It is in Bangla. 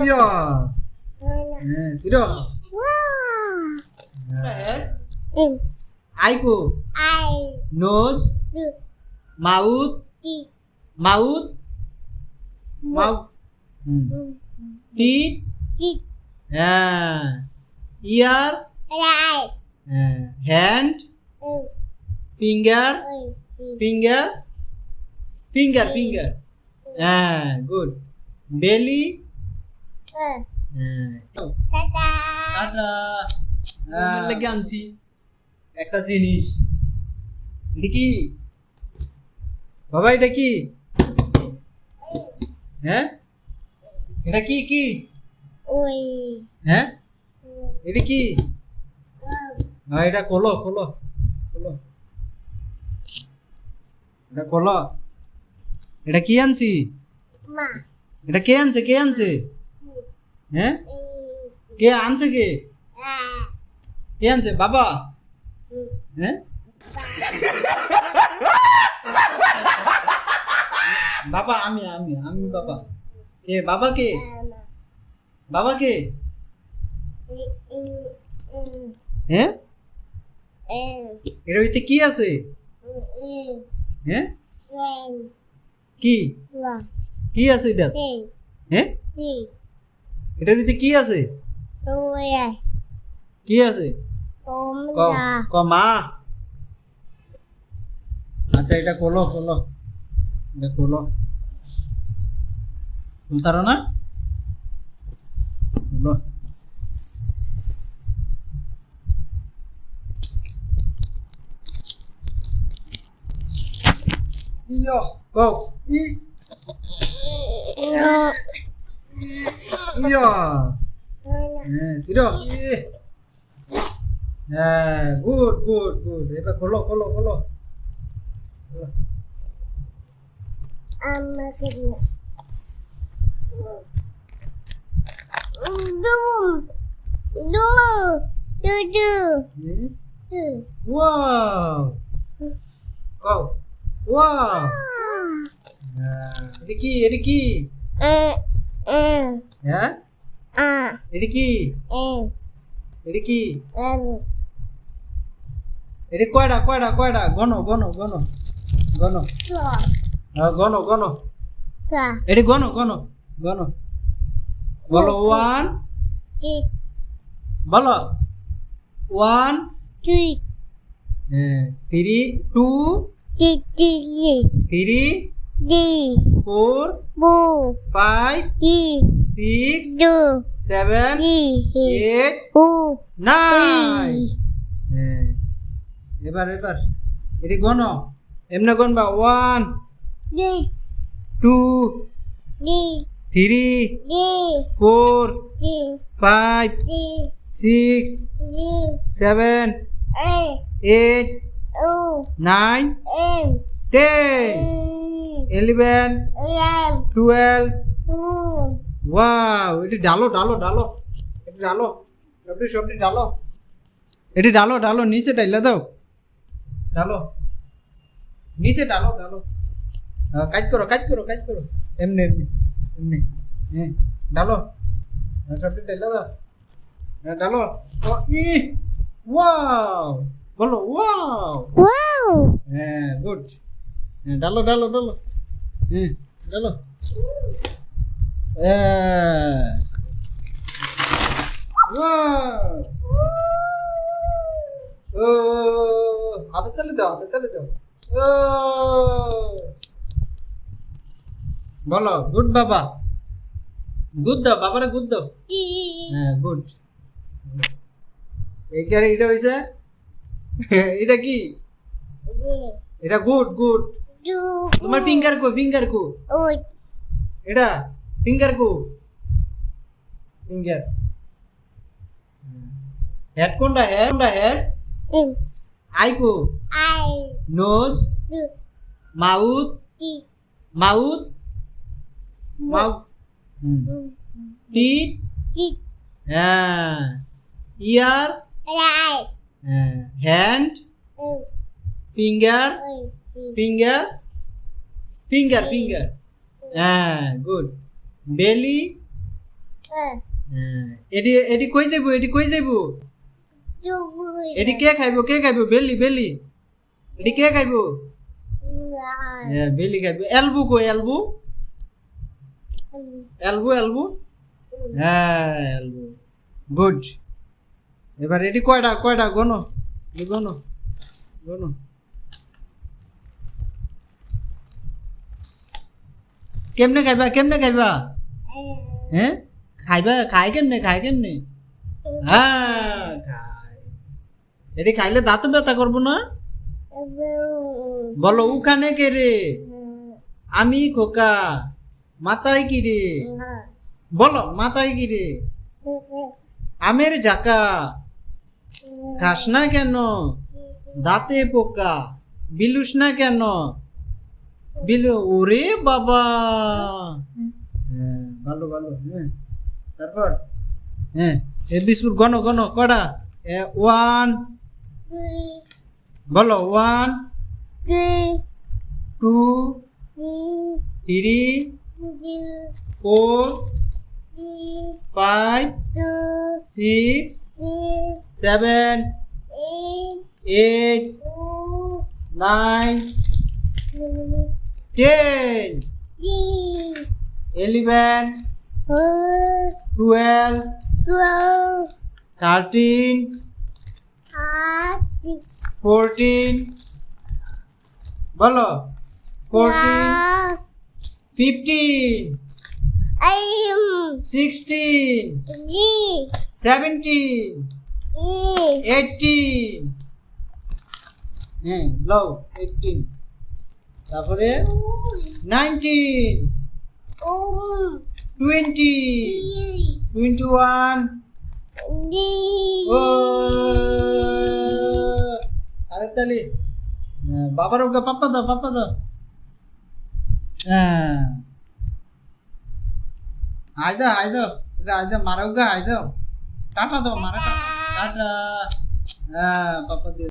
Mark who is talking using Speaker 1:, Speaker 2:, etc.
Speaker 1: ইয়া হ্যাঁ
Speaker 2: em
Speaker 1: আইকো
Speaker 2: ai.
Speaker 1: Nose
Speaker 2: được
Speaker 1: mouth mouth mouth টি
Speaker 2: đi
Speaker 1: হ্যাঁ ear
Speaker 2: lại
Speaker 1: hand
Speaker 2: ừ
Speaker 1: finger finger finger finger হ্যাঁ গুড আমার লেগে আনছি। একটা জিনিস। এটা কি? বাবা এটা কি? হ্যাঁ? এটা কি কি? হ্যাঁ? এটা কি? হ্যাঁ এটা খোলো খোলো খোলো এটা খোলো এটা কি আনছি? এটা কে আনছে কে আনছে? হ্যাঁ? কে আনছে কে? কে আনছে? বাবা? হ্যাঁ? বাবা আমি আমি আমি বাবা। কে? বাবা কে? বাবা কে? হ্যাঁ? এর ভিতরে কি আছে? হ্যাঁ? কি? কি আছে এটা? হ্যাঁ? এটার ভিতরে কি আছে? কি আছে? ক মা। আচ্ছা এটা খোলো খোলো। এটা খোলো। খুলতারো না? খোলো। গো ই। ইয়ো হ্যাঁ সিরো হ্যাঁ গুড গুড গুড এবার খোলো খোলো খোলো খোলো।
Speaker 2: ama kena Dum Du Du Du
Speaker 1: হুম,
Speaker 2: Du.
Speaker 1: ওয়াও গো ওয়াও হ্যাঁ, এটা কি এটা কি
Speaker 2: Ê Ê
Speaker 1: হ্যাঁ এটা কি এটা কি এটা কয়টা কয়টা কয়টা গণ
Speaker 2: Chua
Speaker 1: হ্যাঁ, গণ গণ
Speaker 2: Chua
Speaker 1: এটা গণ গণ গণ বলো ওয়ান বলো ওয়ান হ্যাঁ three two three
Speaker 2: Bu
Speaker 1: five
Speaker 2: Đi
Speaker 1: six
Speaker 2: Du
Speaker 1: seven
Speaker 2: Đi
Speaker 1: eight
Speaker 2: Bu
Speaker 1: nine.
Speaker 2: Đi
Speaker 1: হ্যাঁ। এবার এবার। এটি গণ। এমনি গণবা one two three four five six seven eight nine eleven
Speaker 2: Em
Speaker 1: twelve wow এটি ডালো ডালো ডালো। এটি ডালো। সবটি সবটি ডালো। এটি ডালো ডালো নিচে ডাইলা দাও। ডালো। নিচে ডালো ডালো। কাজ করো কাজ করো কাজ করো। এমনি এমনি এমনি। হ্যাঁ ডালো। সবটি ডাইলা দাও। ডালো। ই ওয়াও। বলো ওয়াও।
Speaker 2: Wow!
Speaker 1: হ্যাঁ গুড। হ্যাঁ ডালো ডালো ডালো। হ্যাঁ ডালো! ও। হাতে তালে দাও হাতে তালে দাও। ও। বলো গুড বাবা। গুড দাও বাবারে গুড দাও। হ্যাঁ গুড। এই এটা হয়েছে এটা কি? এটা গুড গুড। তোমার ফিঙ্গার কো ফিঙ্গার কো।
Speaker 2: Ui
Speaker 1: এটা ফিঙ্গার কো। ফিঙ্গার হেড কোনটা হেড কোনটা হেড আই কো।
Speaker 2: Ai
Speaker 1: nose mouth mouth mouth টি হ্যাঁ ear hand finger
Speaker 2: Ui
Speaker 1: finger finger finger হ্যাঁ গুড বেলি এটি এটি কই যাইব এটি কই যাইব এটি কে খাইব কে খাইব বেলি বেলি এটি কে খাইব হ্যাঁ বেলি খাইব এলবু কই এলবু এলবু এলবু হ্যাঁ এলবু গুড এবার এটি কয়টা কয়টা গনো গনো গনো কেমনে খাইবা? কেমনে খাইবা? হ্যাঁ? খাইবা? খাই কেমনে? খাই কেমনে? হ্যাঁ খাই এটি খাইলে দাঁত ব্যথা করব না? বলো উখানে কে রে? আমি খোকা। মাথায় কি রে? বলো মাথায় কি রে? আমের ঝাঁকা। খাস না কেন? দাঁতে পোকা। বিলুস না কেন? বিলু ওরে বাবা! হ্যাঁ ভালো ভালো হ্যাঁ। তারপর? হ্যাঁ এ বিস্কুট গণ গণ কটা? ওয়ান। বলো one. Two. Three. Four. Five. Six. Seven. Eight. Nine. Ten eleven twelve thirteen fourteen বলো fourteen fifteen sixteen seventeen eighteen হ্যাঁ লও এইটিন তারপরে নাইনটিন টোয়েন্টি টোয়েন্টি ওয়ান আরে তাহলে বাবার ওকে পাপ্পা দাও পাপ্পা দাও। হ্যাঁ। আয় দাও আয় দাও আয় দাও, মারা ওকে আয় দাও। টাটা দাও, মারা টাটা। টাটা। হ্যাঁ পাপ্পা দিয়ে